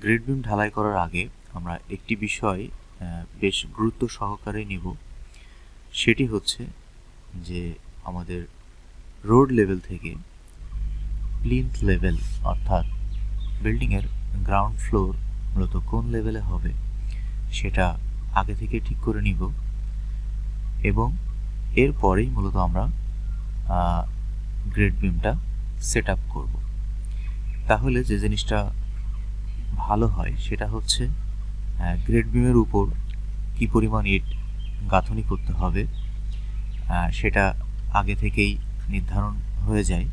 Grade beam ঢালাই করার আগে আমরা একটি বিষয় বেশ গুরুত্ব সহকারে নিব। সেটি হচ্ছে যে আমাদের রোড লেভেল থেকে প্লিন্থ লেভেল, অর্থাৎ বিল্ডিংয়ের গ্রাউন্ড ফ্লোর মূলত কোন লেভেলে হবে, সেটা আগে থেকে ঠিক করে নিব। এবং এরপরেই মূলত আমরা গ্রেড বিমটা সেট আপ করব। তাহলে যে জিনিসটা ভালো হয় সেটা হচ্ছে গ্রেড বিমের উপর কি পরিমাণ ইট গাঁথনি করতে হবে সেটা আগে থেকেই নির্ধারণ হয়ে যায়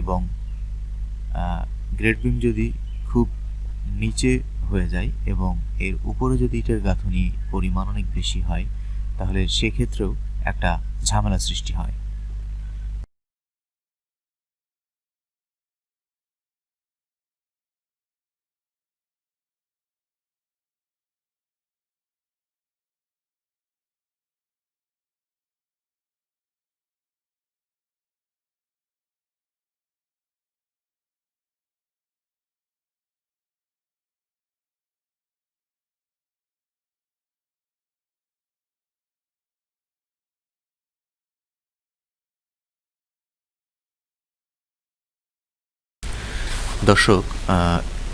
এবং গ্রেড বিম যদি খুব নিচে হয়ে যায় এবং এর উপরে যদি ইটের গাঁথনি পরিমাণ অনেক বেশি হয়, তাহলে সেক্ষেত্রেও একটা ঝামেলা সৃষ্টি হয়। দর্শক আহ,